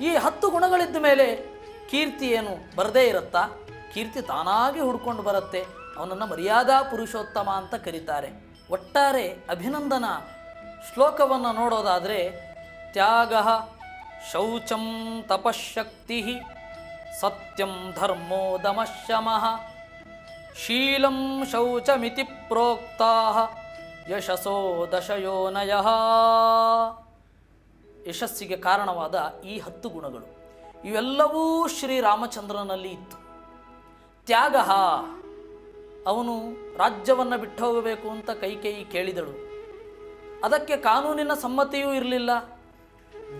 ಈ ಹತ್ತು ಗುಣಗಳಿದ್ದ ಮೇಲೆ ಕೀರ್ತಿ ಏನು? ಬರದೇ ಇರುತ್ತಾ? ಕೀರ್ತಿ ತಾನಾಗಿ ಹುಡ್ಕೊಂಡು ಬರುತ್ತೆ. ಅವನನ್ನು ಮರ್ಯಾದಾ ಪುರುಷೋತ್ತಮ ಅಂತ ಕರೀತಾರೆ. ಒಟ್ಟಾರೆ ಅಭಿನಂದನ ಶ್ಲೋಕವನ್ನು ನೋಡೋದಾದರೆ, ತ್ಯಾಗ ಶೌಚಂ ತಪಶಕ್ತಿ ಸತ್ಯಂ ಧರ್ಮೋ ದಮಶಮಃ ಶೀಲಂ ಶೌಚಮಿತಿ ಪ್ರೋಕ್ತಾ ಯಶಸೋ ದಶಯೋನಯ ಯಶಸ್ಸಿಗೆ ಕಾರಣವಾದ ಈ ಹತ್ತು ಗುಣಗಳು. ಇವೆಲ್ಲವೂ ಶ್ರೀರಾಮಚಂದ್ರನಲ್ಲಿ ಇತ್ತು. ತ್ಯಾಗ, ಅವನು ರಾಜ್ಯವನ್ನು ಬಿಟ್ಟು ಹೋಗಬೇಕು ಅಂತ ಕೈಕೇಯಿ ಕೇಳಿದಳು. ಅದಕ್ಕೆ ಕಾನೂನಿನ ಸಮ್ಮತಿಯೂ ಇರಲಿಲ್ಲ,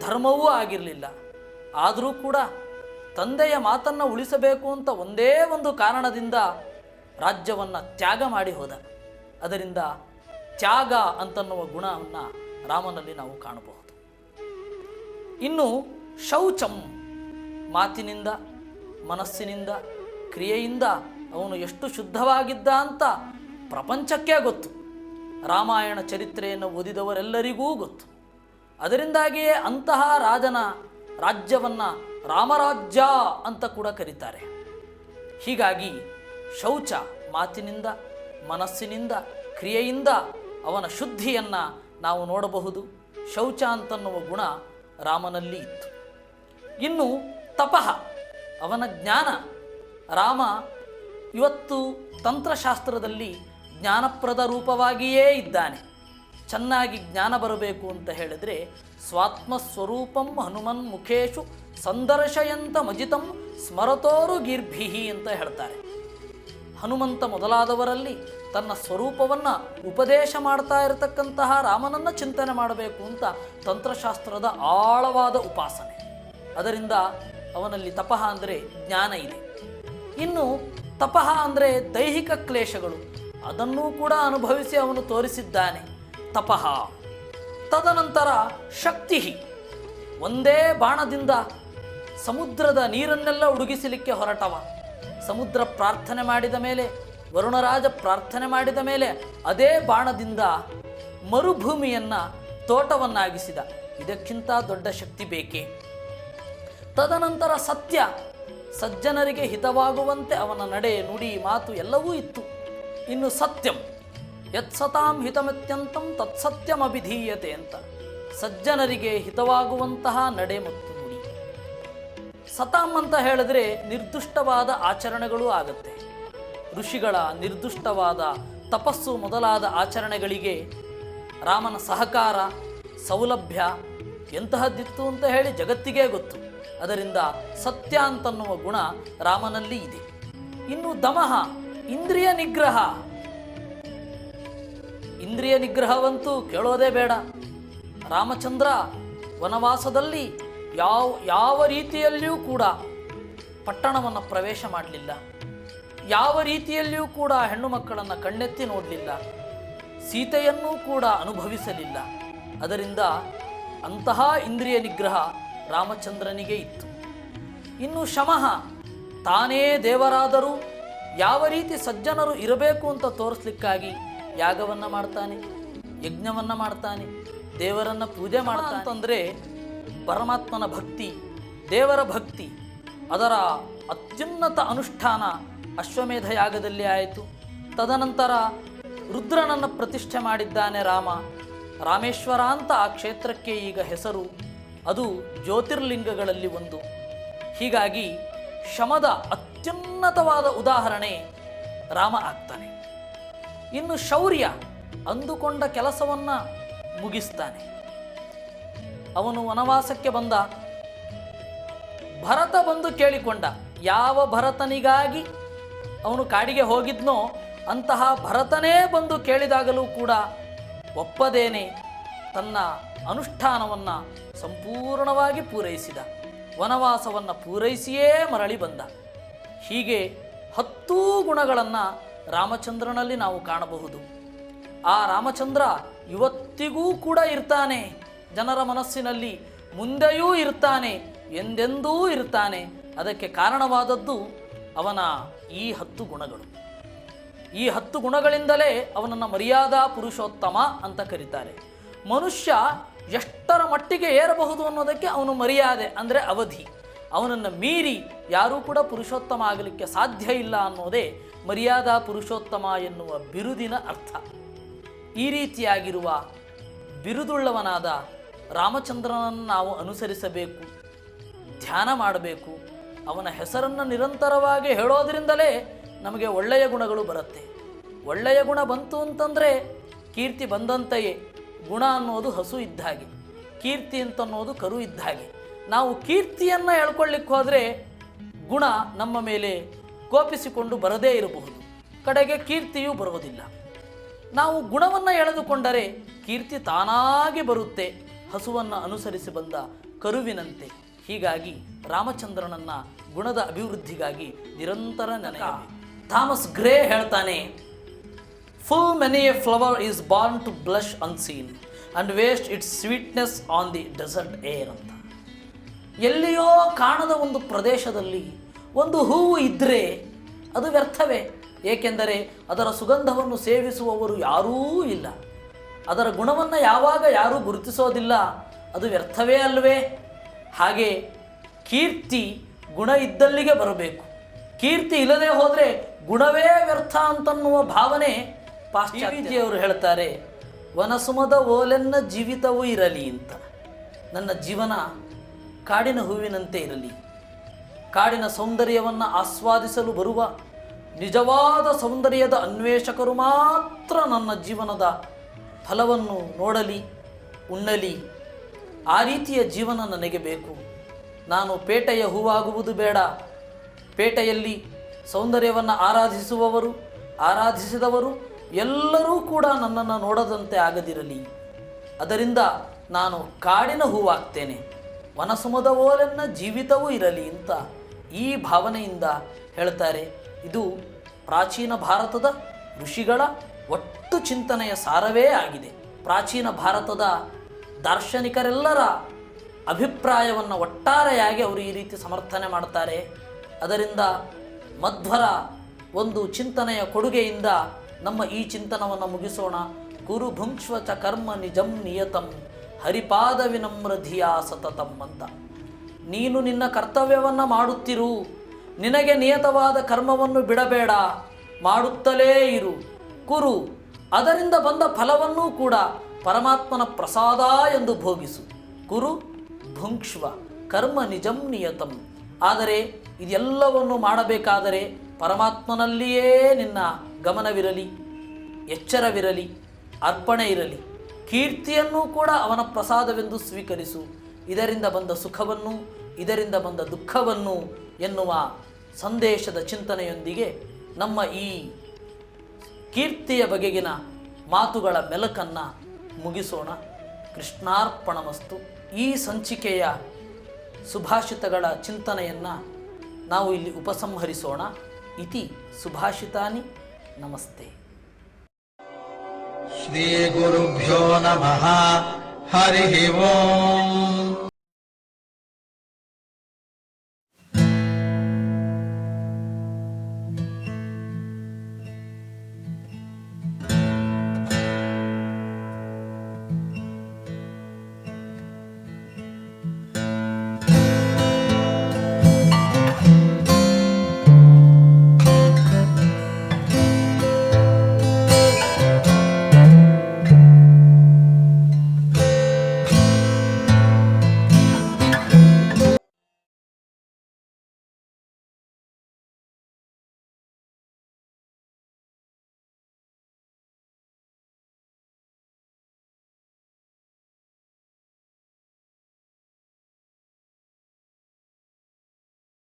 ಧರ್ಮವೂ ಆಗಿರಲಿಲ್ಲ. ಆದರೂ ಕೂಡ ತಂದೆಯ ಮಾತನ್ನು ಉಳಿಸಬೇಕು ಅಂತ ಒಂದೇ ಒಂದು ಕಾರಣದಿಂದ ರಾಜ್ಯವನ್ನು ತ್ಯಾಗ ಮಾಡಿ ಹೋದ. ಅದರಿಂದ ತ್ಯಾಗ ಅಂತನ್ನುವ ಗುಣವನ್ನು ರಾಮನಲ್ಲಿ ನಾವು ಕಾಣಬಹುದು. ಇನ್ನು ಶೌಚಂ. ಮಾತಿನಿಂದ, ಮನಸ್ಸಿನಿಂದ, ಕ್ರಿಯೆಯಿಂದ ಅವನು ಎಷ್ಟು ಶುದ್ಧವಾಗಿದ್ದ ಅಂತ ಪ್ರಪಂಚಕ್ಕೆ ಗೊತ್ತು. ರಾಮಾಯಣ ಚರಿತ್ರೆಯನ್ನು ಓದಿದವರೆಲ್ಲರಿಗೂ ಗೊತ್ತು. ಅದರಿಂದಾಗಿಯೇ ಅಂತಹ ರಾಜನ ರಾಜ್ಯವನ್ನು ರಾಮರಾಜ್ಯ ಅಂತ ಕೂಡ ಕರೀತಾರೆ. ಹೀಗಾಗಿ ಶೌಚ ಮಾತಿನಿಂದ, ಮನಸ್ಸಿನಿಂದ, ಕ್ರಿಯೆಯಿಂದ ಅವನ ಶುದ್ಧಿಯನ್ನು ನಾವು ನೋಡಬಹುದು. ಶೌಚ ಅಂತನ್ನುವ ಗುಣ ರಾಮನಲ್ಲಿ ಇತ್ತು. ಇನ್ನು ತಪಃ, ಅವನ ಜ್ಞಾನ, ರಾಮ ಇವತ್ತು ತಂತ್ರಶಾಸ್ತ್ರದಲ್ಲಿ ಜ್ಞಾನಪ್ರದ ರೂಪವಾಗಿಯೇ ಇದ್ದಾನೆ. ಚೆನ್ನಾಗಿ ಜ್ಞಾನ ಬರಬೇಕು ಅಂತ ಹೇಳಿದರೆ, ಸ್ವಾತ್ಮ ಸ್ವರೂಪಂ ಹನುಮನ್ ಮುಖೇಶು ಸಂದರ್ಶಯಂತ ಮಜಿತಂ ಸ್ಮರತೋರು ಗೀರ್ಭಿಹಿ ಅಂತ ಹೇಳ್ತಾರೆ. ಹನುಮಂತ ಮೊದಲಾದವರಲ್ಲಿ ತನ್ನ ಸ್ವರೂಪವನ್ನು ಉಪದೇಶ ಮಾಡ್ತಾ ಇರತಕ್ಕಂತಹ ರಾಮನನ್ನು ಚಿಂತನೆ ಮಾಡಬೇಕು ಅಂತ ತಂತ್ರಶಾಸ್ತ್ರದ ಆಳವಾದ ಉಪಾಸನೆ. ಅದರಿಂದ ಅವನಲ್ಲಿ ತಪಃ ಅಂದರೆ ಜ್ಞಾನ ಇದೆ. ಇನ್ನು ತಪಃ ಅಂದರೆ ದೈಹಿಕ ಕ್ಲೇಶಗಳು, ಅದನ್ನೂ ಕೂಡ ಅನುಭವಿಸಿ ಅವನು ತೋರಿಸಿದ್ದಾನೆ. ತಪಃ. ತದನಂತರ ಶಕ್ತಿ. ಒಂದೇ ಬಾಣದಿಂದ ಸಮುದ್ರದ ನೀರನ್ನೆಲ್ಲ ಉಡುಗಿಸಲಿಕ್ಕೆ ಹೊರಟವ. ಸಮುದ್ರ ಪ್ರಾರ್ಥನೆ ಮಾಡಿದ ಮೇಲೆ ವರುಣರಾಜ ಪ್ರಾರ್ಥನೆ ಮಾಡಿದ ಮೇಲೆ ಅದೇ ಬಾಣದಿಂದ ಮರುಭೂಮಿಯನ್ನು ತೋಟವನ್ನಾಗಿಸಿದ. ಇದಕ್ಕಿಂತ ದೊಡ್ಡ ಶಕ್ತಿ ಬೇಕೇ? ತದನಂತರ ಸತ್ಯ. ಸಜ್ಜನರಿಗೆ ಹಿತವಾಗುವಂತೆ ಅವನ ನಡೆ, ನುಡಿ ಮಾತು ಎಲ್ಲವೂ ಇತ್ತು. ಇನ್ನು ಸತ್ಯಂ. ಯತ್ಸತಾಂ ಹಿತಮತ್ಯಂತಂ ತತ್ಸತ್ಯಂ ಅಭಿಧೀಯತೆ ಅಂತ. ಸಜ್ಜನರಿಗೆ ಹಿತವಾಗುವಂತಹ ನಡೆ ಮತ್ತು ನುಡಿ. ಸತಾಂ ಅಂತ ಹೇಳಿದ್ರೆ ನಿರ್ದುಷ್ಟವಾದ ಆಚರಣೆಗಳೂ ಆಗುತ್ತೆ. ಋಷಿಗಳ ನಿರ್ದುಷ್ಟವಾದ ತಪಸ್ಸು ಮೊದಲಾದ ಆಚರಣೆಗಳಿಗೆ ರಾಮನ ಸಹಕಾರ, ಸೌಲಭ್ಯ ಎಂತಹದ್ದಿತ್ತು ಅಂತ ಹೇಳಿ ಜಗತ್ತಿಗೇ ಗೊತ್ತು. ಅದರಿಂದ ಸತ್ಯ ಅಂತನ್ನುವ ಗುಣ ರಾಮನಲ್ಲಿ ಇದೆ. ಇನ್ನು ದಮಃ, ಇಂದ್ರಿಯ ನಿಗ್ರಹ. ಇಂದ್ರಿಯ ನಿಗ್ರಹವಂತೂ ಕೇಳೋದೇ ಬೇಡ. ರಾಮಚಂದ್ರ ವನವಾಸದಲ್ಲಿ ಯಾವ ಯಾವ ರೀತಿಯಲ್ಲಿಯೂ ಕೂಡ ಪಟ್ಟಣವನ್ನು ಪ್ರವೇಶ ಮಾಡಲಿಲ್ಲ. ಯಾವ ರೀತಿಯಲ್ಲಿಯೂ ಕೂಡ ಹೆಣ್ಣು ಮಕ್ಕಳನ್ನು ಕಣ್ಣೆತ್ತಿ ನೋಡಲಿಲ್ಲ. ಸೀತೆಯನ್ನೂ ಕೂಡ ಅನುಭವಿಸಲಿಲ್ಲ. ಅದರಿಂದ ಅಂತಹ ಇಂದ್ರಿಯ ನಿಗ್ರಹ ರಾಮಚಂದ್ರನಿಗೆ ಇತ್ತು. ಇನ್ನು ಶಮಃ ತಾನೇ ದೇವರಾದರೂ ಯಾವ ರೀತಿ ಸಜ್ಜನರು ಇರಬೇಕು ಅಂತ ತೋರಿಸ್ಲಿಕ್ಕಾಗಿ ಯಾಗವನ್ನು ಮಾಡ್ತಾನೆ, ಯಜ್ಞವನ್ನು ಮಾಡ್ತಾನೆ, ದೇವರನ್ನು ಪೂಜೆ ಮಾಡ್ತಂತಂದರೆ ಪರಮಾತ್ಮನ ಭಕ್ತಿ, ದೇವರ ಭಕ್ತಿ, ಅದರ ಅತ್ಯುನ್ನತ ಅನುಷ್ಠಾನ ಅಶ್ವಮೇಧ ಯಾಗದಲ್ಲಿ ಆಯಿತು. ತದನಂತರ ರುದ್ರನನ್ನು ಪ್ರತಿಷ್ಠೆ ಮಾಡಿದ್ದಾನೆ ರಾಮ. ರಾಮೇಶ್ವರ ಅಂತ ಆ ಕ್ಷೇತ್ರಕ್ಕೆ ಈಗ ಹೆಸರು, ಅದು ಜ್ಯೋತಿರ್ಲಿಂಗಗಳಲ್ಲಿ ಒಂದು. ಹೀಗಾಗಿ ಶಮದ ಅತ್ಯುನ್ನತವಾದ ಉದಾಹರಣೆ ರಾಮ ಆಗ್ತಾನೆ. ಇನ್ನು ಶೌರ್ಯ ಅಂದುಕೊಂಡ ಕೆಲಸವನ್ನು ಮುಗಿಸ್ತಾನೆ. ಅವನು ವನವಾಸಕ್ಕೆ ಬಂದ. ಭರತ ಬಂದು ಕೇಳಿಕೊಂಡ, ಯಾವ ಭರತನಿಗಾಗಿ ಅವನು ಕಾಡಿಗೆ ಹೋಗಿದ್ನೋ, ಅಂತಹ ಭರತನೇ ಬಂದು ಕೇಳಿದಾಗಲೂ ಕೂಡ ಒಪ್ಪದೇನೆ ತನ್ನ ಅನುಷ್ಠಾನವನ್ನು ಸಂಪೂರ್ಣವಾಗಿ ಪೂರೈಸಿದ. ವನವಾಸವನ್ನು ಪೂರೈಸಿಯೇ ಮರಳಿ ಬಂದ. ಹೀಗೆ ಹತ್ತೂ ಗುಣಗಳನ್ನು ರಾಮಚಂದ್ರನಲ್ಲಿ ನಾವು ಕಾಣಬಹುದು. ಆ ರಾಮಚಂದ್ರ ಇವತ್ತಿಗೂ ಕೂಡ ಇರ್ತಾನೆ, ಜನರ ಮನಸ್ಸಿನಲ್ಲಿ ಮುಂದೆಯೂ ಇರ್ತಾನೆ, ಎಂದೆಂದೂ ಇರ್ತಾನೆ. ಅದಕ್ಕೆ ಕಾರಣವಾದದ್ದು ಅವನ ಈ ಹತ್ತು ಗುಣಗಳು. ಈ ಹತ್ತು ಗುಣಗಳಿಂದಲೇ ಅವನನ್ನು ಮರ್ಯಾದಾ ಪುರುಷೋತ್ತಮ ಅಂತ ಕರೀತಾರೆ. ಮನುಷ್ಯ ಎಷ್ಟರ ಮಟ್ಟಿಗೆ ಏರಬಹುದು ಅನ್ನೋದಕ್ಕೆ ಅವನು ಮರ್ಯಾದೆ, ಅಂದರೆ ಅವಧಿ. ಅವನನ್ನು ಮೀರಿ ಯಾರೂ ಕೂಡ ಪುರುಷೋತ್ತಮ ಆಗಲಿಕ್ಕೆ ಸಾಧ್ಯ ಇಲ್ಲ ಅನ್ನೋದೇ ಮರ್ಯಾದಾ ಪುರುಷೋತ್ತಮ ಎನ್ನುವ ಬಿರುದಿನ ಅರ್ಥ. ಈ ರೀತಿಯಾಗಿರುವ ಬಿರುದುಳ್ಳವನಾದ ರಾಮಚಂದ್ರನನ್ನು ನಾವು ಅನುಸರಿಸಬೇಕು, ಧ್ಯಾನ ಮಾಡಬೇಕು ಅವನ ಹೆಸರನ್ನು ನಿರಂತರವಾಗಿ ಹೇಳೋದ್ರಿಂದಲೇ ನಮಗೆ ಒಳ್ಳೆಯ ಗುಣಗಳು ಬರುತ್ತೆ. ಒಳ್ಳೆಯ ಗುಣ ಬಂತು ಅಂತಂದರೆ ಕೀರ್ತಿ ಬಂದಂತೆಯೇ ಗುಣ ಅನ್ನೋದು ಹಸು ಇದ್ದ ಹಾಗೆ ಕೀರ್ತಿ ಅಂತನ್ನೋದು ಕರು ಇದ್ದ ಹಾಗೆ ನಾವು ಕೀರ್ತಿಯನ್ನು ಹೇಳ್ಕೊಳ್ಳಿಕ್ಕೆ ಹೋದರೆ ಗುಣ ನಮ್ಮ ಮೇಲೆ ಕೋಪಿಸಿಕೊಂಡು ಬರದೇ ಇರಬಹುದು. ಕಡೆಗೆ ಕೀರ್ತಿಯೂ ಬರುವುದಿಲ್ಲ. ನಾವು ಗುಣವನ್ನು ಎಳೆದುಕೊಂಡರೆ ಕೀರ್ತಿ ತಾನಾಗಿ ಬರುತ್ತೆ. ಹಸುವನ್ನು ಅನುಸರಿಸಿ ಬಂದ ಕರುವಿನಂತೆ. ಹೀಗಾಗಿ ರಾಮಚಂದ್ರನನ್ನ ಗುಣದ ಅಭಿವೃದ್ಧಿಗಾಗಿ ನಿರಂತರ ನನಗೆ ಥಾಮಸ್ ಗ್ರೇ ಹೇಳ್ತಾನೆ full many a flower is born to blush unseen and waste its sweetness on the desert air ಅಂತ. ಎಲ್ಲಿಯೋ ಕಾಣದ ಒಂದು ಪ್ರದೇಶದಲ್ಲಿ ಒಂದು ಹೂವು ಇದ್ದರೆ ಅದು ವ್ಯರ್ಥವೇ? ಏಕೆಂದರೆ ಅದರ ಸುಗಂಧವನ್ನು ಸೇವಿಸುವವರು ಯಾರೂ ಇಲ್ಲ. ಅದರ ಗುಣವನ್ನು ಯಾವಾಗ ಯಾರೂ ಗುರುತಿಸೋದಿಲ್ಲ, ಅದು ವ್ಯರ್ಥವೇ ಅಲ್ವೇ? ಹಾಗೆ ಕೀರ್ತಿ ಗುಣ ಇದ್ದಲ್ಲಿಗೆ ಬರಬೇಕು. ಕೀರ್ತಿ ಇಲ್ಲದೆ ಹೋದರೆ ಗುಣವೇ ವ್ಯರ್ಥ ಅಂತನ್ನುವ ಭಾವನೆ ಪಾಶ್ಚಾತ್ಯವರು ಹೇಳ್ತಾರೆ, ವನಸುಮದ ಓಲೆನ್ನ ಜೀವಿತವೂ ಇರಲಿ ಅಂತ. ನನ್ನ ಜೀವನ ಕಾಡಿನ ಹೂವಿನಂತೆ ಇರಲಿ. ಕಾಡಿನ ಸೌಂದರ್ಯವನ್ನು ಆಸ್ವಾದಿಸಲು ಬರುವ ನಿಜವಾದ ಸೌಂದರ್ಯದ ಅನ್ವೇಷಕರು ಮಾತ್ರ ನನ್ನ ಜೀವನದ ಫಲವನ್ನು ನೋಡಲಿ, ಉಣ್ಣಲಿ. ಆ ರೀತಿಯ ಜೀವನ ನನಗೆ ಬೇಕು. ನಾನು ಪೇಟೆಯ ಹೂವಾಗುವುದು ಬೇಡ. ಪೇಟೆಯಲ್ಲಿ ಸೌಂದರ್ಯವನ್ನು ಆರಾಧಿಸುವವರು, ಆರಾಧಿಸಿದವರು ಎಲ್ಲರೂ ಕೂಡ ನನ್ನನ್ನು ನೋಡದಂತೆ ಆಗದಿರಲಿ. ಅದರಿಂದ ನಾನು ಕಾಡಿನ ಹೂವಾಗ್ತೇನೆ. ವನಸುಮದ ಓಲೆನ್ನ ಜೀವಿತವೂ ಇರಲಿ ಅಂತ ಈ ಭಾವನೆಯಿಂದ ಹೇಳ್ತಾರೆ. ಇದು ಪ್ರಾಚೀನ ಭಾರತದ ಋಷಿಗಳ ಒಟ್ಟು ಚಿಂತನೆಯ ಸಾರವೇ ಆಗಿದೆ. ಪ್ರಾಚೀನ ಭಾರತದ ದಾರ್ಶನಿಕರೆಲ್ಲರ ಅಭಿಪ್ರಾಯವನ್ನು ಒಟ್ಟಾರೆಯಾಗಿ ಅವರು ಈ ರೀತಿ ಸಮರ್ಥನೆ ಮಾಡ್ತಾರೆ. ಅದರಿಂದ ಮಧ್ವರ ಒಂದು ಚಿಂತನೆಯ ಕೊಡುಗೆಯಿಂದ ನಮ್ಮ ಈ ಚಿಂತನವನ್ನು ಮುಗಿಸೋಣ. ಗುರು ಭುಂಕ್ಷ್ವಚ ಕರ್ಮ ನಿಜಂ ನಿಯತಂ ಹರಿಪಾದ ವಿನಮ್ರ ಧಿಯಾ ಸತತಂ ಅಂತ. ನೀನು ನಿನ್ನ ಕರ್ತವ್ಯವನ್ನು ಮಾಡುತ್ತಿರು. ನಿನಗೆ ನಿಯತವಾದ ಕರ್ಮವನ್ನು ಬಿಡಬೇಡ. ಮಾಡುತ್ತಲೇ ಇರು. ಕುರು ಅದರಿಂದ ಬಂದ ಫಲವನ್ನೂ ಕೂಡ ಪರಮಾತ್ಮನ ಪ್ರಸಾದ ಎಂದು ಭೋಗಿಸು. ಕುರು ಭುಂಕ್ಷ್ವ, ಕರ್ಮ ನಿಜಂ ನಿಯತಂ. ಆದರೆ ಇದೆಲ್ಲವನ್ನು ಮಾಡಬೇಕಾದರೆ ಪರಮಾತ್ಮನಲ್ಲಿಯೇ ನಿನ್ನ ಗಮನವಿರಲಿ, ಎಚ್ಚರವಿರಲಿ, ಅರ್ಪಣೆ ಇರಲಿ. ಕೀರ್ತಿಯನ್ನೂ ಕೂಡ ಅವನ ಪ್ರಸಾದವೆಂದು ಸ್ವೀಕರಿಸು. ಇದರಿಂದ ಬಂದ ಸುಖವನ್ನು, ಇದರಿಂದ ಬಂದ ದುಃಖವನ್ನು ಎನ್ನುವ ಸಂದೇಶದ ಚಿಂತನೆಯೊಂದಿಗೆ ನಮ್ಮ ಈ ಕೀರ್ತಿಯ ಬಗೆಗಿನ ಮಾತುಗಳ ಮೆಲಕನ್ನು ಮುಗಿಸೋಣ. ಕೃಷ್ಣಾರ್ಪಣಮಸ್ತು. ಈ ಸಂಚಿಕೆಯ ಸುಭಾಷಿತಗಳ ಚಿಂತನೆಯನ್ನು ನಾವು ಇಲ್ಲಿ ಉಪಸಂಹರಿಸೋಣ. ಇತಿ ಸುಭಾಷಿತಾನಿ, ನಮಸ್ತೆ. ಶ್ರೀ ಗುರುಭ್ಯೋ ನಮಃ. ಹರಿ ಓಂ.